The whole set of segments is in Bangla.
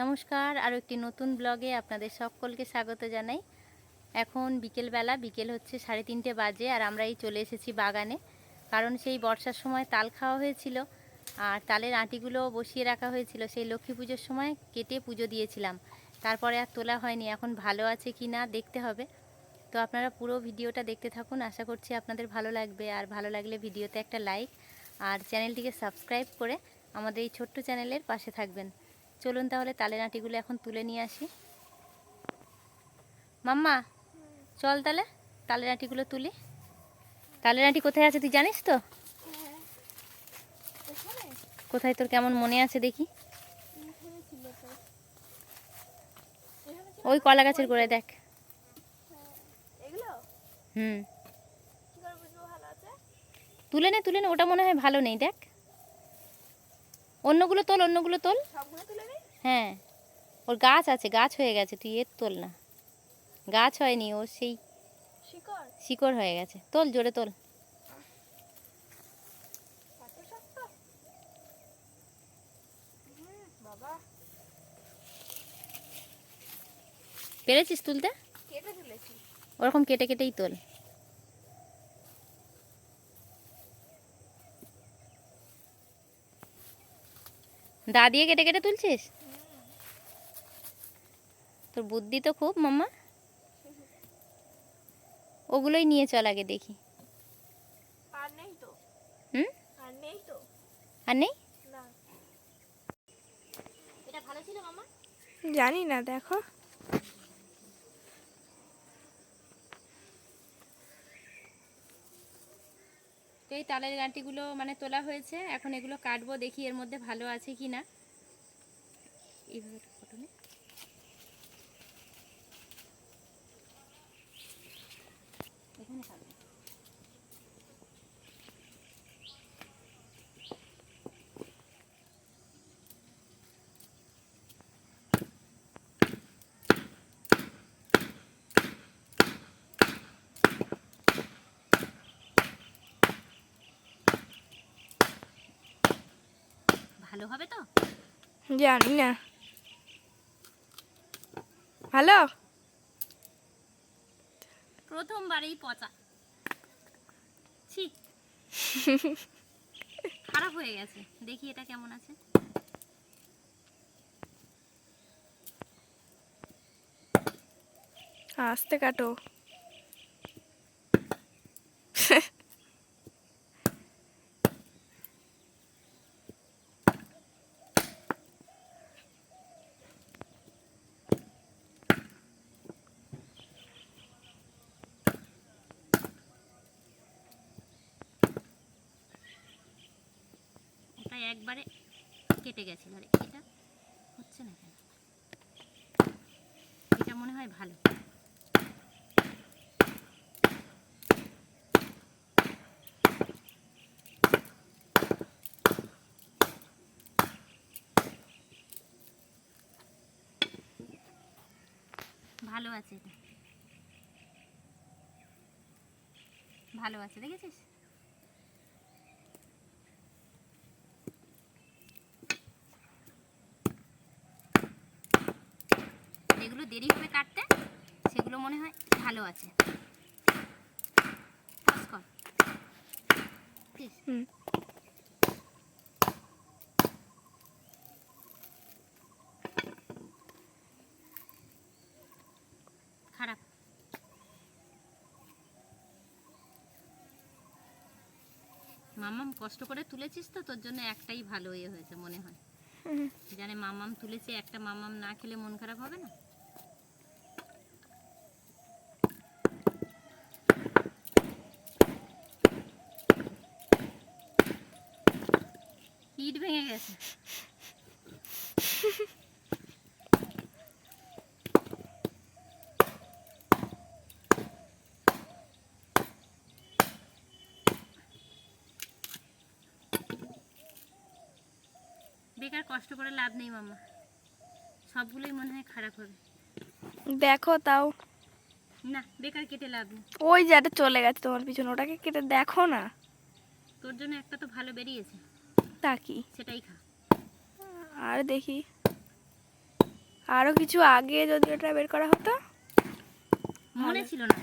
নমস্কার আরও একটি নতুন ব্লগে আপনাদের সকলকে স্বাগত জানাই। এখন বিকেলবেলা, বিকেল হচ্ছে সাড়ে তিনটে বাজে আর আমরা এই চলে এসেছি বাগানে। কারণ সেই বর্ষার সময় তাল খাওয়া হয়েছিল আর তালের আঁটিগুলো বসিয়ে রাখা হয়েছিল। সেই লক্ষ্মী পুজোর সময় কেটে পুজো দিয়েছিলাম। তারপরে আর তোলা হয়নি। এখন ভালো আছে কি না দেখতে হবে। তো আপনারা পুরো ভিডিওটা দেখতে থাকুন। আশা করছি আপনাদের ভালো লাগবে। আর ভালো লাগলে ভিডিওতে একটা লাইক আর চ্যানেলটিকে সাবস্ক্রাইব করে আমাদের এই ছোট্ট চ্যানেলের পাশে থাকবেন। চলুন তাহলে তালের নাটিগুলো এখন তুলে নিয়ে আসি। মাম্মা, চল তাহলে তালের আঁটিগুলো তুলি। তালের আঁটি কোথায় আছে তুই জানিস তো? কোথায় তোর কেমন মনে আছে দেখি। ওই কলা গাছের গোড়ায় দেখ। হুম। করে তুলে নে তুলে নে, ওটা মনে হয় ভালো নেই, দেখ। অন্যগুলো তোল অন্যগুলো তোল। তুলে হ্যাঁ ওর গাছ আছে গাছ হয়ে গেছে তুই এর তোল না। গাছ হয়নি ও সেই শিকড়? হয়ে গেছে। তোল জোরে তোল। পেরেছিস তুলতে? কেটে ওরকম কেটে কেটেই তোল। দা দিয়ে কেটে কেটে তুলছিস? তোর বুদ্ধি তো খুব মাম্মা। ওগুলোই নিয়ে চল আগে দেখি। আর নেই তো। হুম? আর নেই তো। আর নেই? না। এটা ভালো ছিল মামা জানি না দেখো। তো এই তালের গাঁটিগুলো মানে তোলা হয়েছে এখন এগুলো কাটবো দেখি এর মধ্যে ভালো আছে কি না এইভাবে। একটা photo নে। ভালো হবে তো জানি না হ্যালো প্রথমবারেই পচা। ছি। খারাপ হয়ে গেছে। দেখি এটা কেমন আছে। আস্তে কাটো। ওটা একবারে কেটে গেছিল আর এটা হচ্ছে না কেন? এটা মনে হয় ভালো। ভালো আছে এটা। ভালো আছে, দেখেছিস যেগুলো দেরি হবে কাটতে সেগুলো মনে হয় ভালো আছে। হুম। মামাম কষ্ট করে তুলেছিস তো তোর জন্য একটাই ভালো ইয়ে হয়েছে মনে হয়। জানে মামাম তুলেছে একটা মামাম না খেলে মন খারাপ হবে না ইট ভেঙে গেছে। বেকার কষ্ট করে লাভ নেই মামা। সবগুলোই মনে হয় খারাপ হবে। দেখো তাও। না বেকার কেটে লাভ নেই। ওই যে চলে গেছে তোমার পিছনে ওটাকে কেটে দেখো না। তোর জন্য একটা তো ভালো বেরিয়েছে। তা কি? সেটাই খা। আর দেখি। আরও কিছু আগে যদি ওটা বের করা হতো? মনে ছিল না।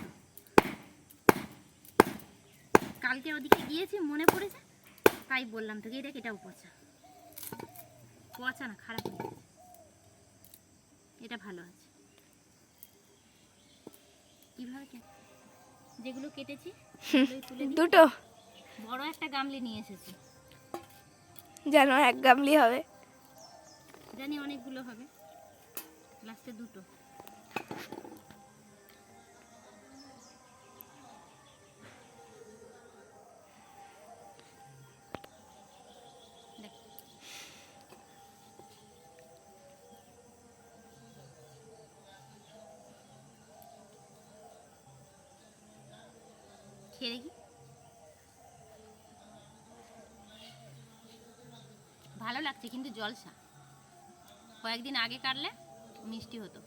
কালকে ওদিকে গিয়েছি মনে পড়েছে? তাই বললাম তোকে দেখ এটাও পচা। পচা না খারাপ এটা ভালো আছে। কীভাবে যেগুলো কেটেছি। দুটো। বড় একটা গামলি নিয়ে এসেছি। যেন এক গামলি হবে। জানি অনেকগুলো হবে। লাস্টে দুটো। খেয়ে দেখি। ভালো লাগছে কিন্তু জলসা। কয়েকদিন আগে কাটলে মিষ্টি হতো।